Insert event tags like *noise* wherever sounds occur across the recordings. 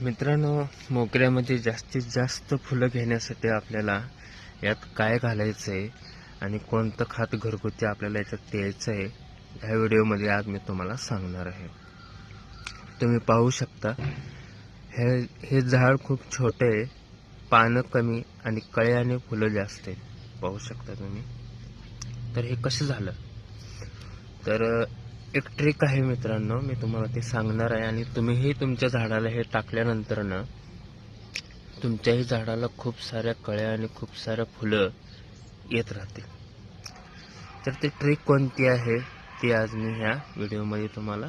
मित्रांनो मोगऱ्यामध्ये जास्तीत जास्त फुलं घेण्यासाठी आपल्याला यात काय घालायचं आहे आणि कोणतं खात घरगुती आपल्याला याच्यात द्यायचं आहे ह्या व्हिडिओमध्ये आज मी तुम्हाला सांगणार आहे. तुम्ही पाहू शकता हे हे झाड खूप छोटे आहे पानं कमी आणि कळे आणि फुलं जास्त आहेत. पाहू शकता तुम्ही. तर हे कसं झालं? तर एक ट्रिक आहे मित्रांनो मी तुम्हाला ते सांगणार आहे आणि तुम्हीही तुमच्या झाडाला हे टाकल्यानंतर ना तुमच्याही झाडाला खूप साऱ्या कळ्या आणि खूप साऱ्या फुलं येत राहतील. तर ती ट्रिक कोणती आहे ती आज मी ह्या व्हिडिओमध्ये तुम्हाला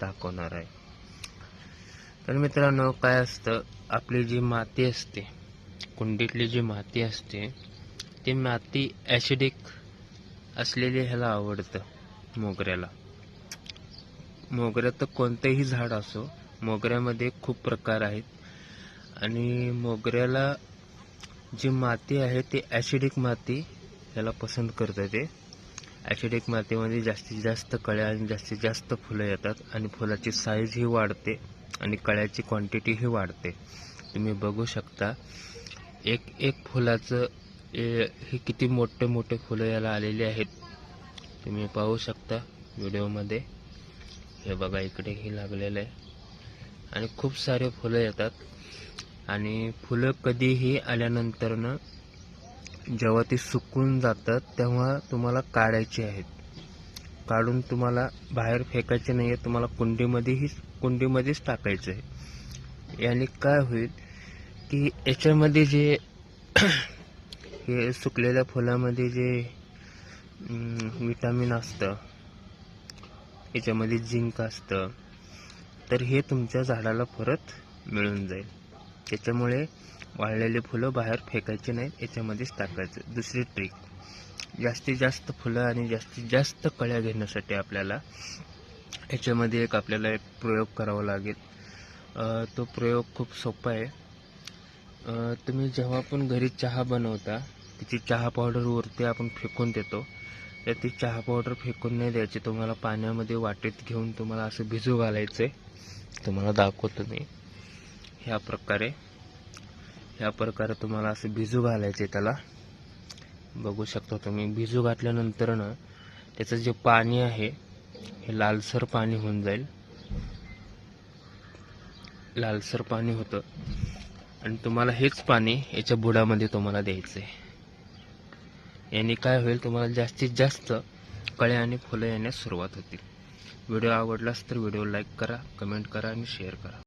दाखवणार आहे. तर मित्रांनो काय असतं आपली जी माती असते कुंडीतली जी माती असते ती माती ॲसिडिक असलेली ह्याला आवडतं मोगऱ्याला. मोगऱ्यात कोणतंही झाड असो मोगऱ्यामध्ये खूप प्रकार आहेत. आणि मोगऱ्याला जी माती आहे ती ॲसिडिक माती याला पसंत करतं ते. ॲसिडिक मातीमध्ये जास्तीत जास्त कळ्या आणि जास्तीत जास्त फुलं येतात आणि फुलाची साईजही वाढते आणि कळ्याची क्वांटिटीही वाढते. तुम्ही बघू शकता एक एक फुलाचं ए- हे किती मोठे मोठे फुलं याला आलेले आहेत. तुम्ही पाहू शकता व्हिडिओमध्ये. हे बघा इकडेही लागलेलं आहे. आणि खूप सारे फुलं येतात. आणि फुलं कधीही आल्यानंतरनं जेव्हा ती सुकून जातात तेव्हा तुम्हाला काढायची आहेत. काढून तुम्हाला बाहेर फेकायचे नाही आहे तुम्हाला कुंडीमध्येही कुंडीमध्येच टाकायचं आहे. याने काय होईल की याच्यामध्ये जे *clears throat* हे सुकलेल्या फुलामध्ये जे विटॅमिन असतं याच्यामध्ये झिंक असतं. तर हे तुमच्या झाडाला परत मिळून जाईल. त्याच्यामुळे वाळलेले फुलं बाहेर फेकायचे नाहीत याच्यामध्येच टाकायचं. दुसरी ट्रिक जास्तीत जास्त फुलं आणि जास्तीत जास्त कळ्या घेण्यासाठी आपल्याला याच्यामध्ये एक आपल्याला एक प्रयोग करावा लागेल. तो प्रयोग खूप सोपा आहे. तुम्ही जेव्हा पण घरी चहा बनवता तिची चहा पावडरवरती आपण फेकून देतो. तर ती चहा पावडर फेकून नाही द्यायची. तुम्हाला पाण्यामध्ये वाटेत घेऊन तुम्हाला असं भिजू घालायचं आहे तुम्हाला दाखवतो मी. ह्या प्रकारे. ह्या प्रकारे तुम्हाला असं भिजू घालायचे त्याला. बघू शकता तुम्ही. भिजू घातल्यानंतर ना त्याचं जे पाणी आहे हे लालसर पाणी होऊन जाईल. लालसर पाणी होतं. आणि तुम्हाला हेच पाणी याच्या बुडामध्ये तुम्हाला द्यायचं आहे याने काय होईल तुम्हाला जास्तीत जास्त कळ्या आणि फुलं येण्यास सुरुवात होतील. व्हिडिओ आवडलास तर व्हिडिओ लाईक करा कमेंट करा आणि शेअर करा.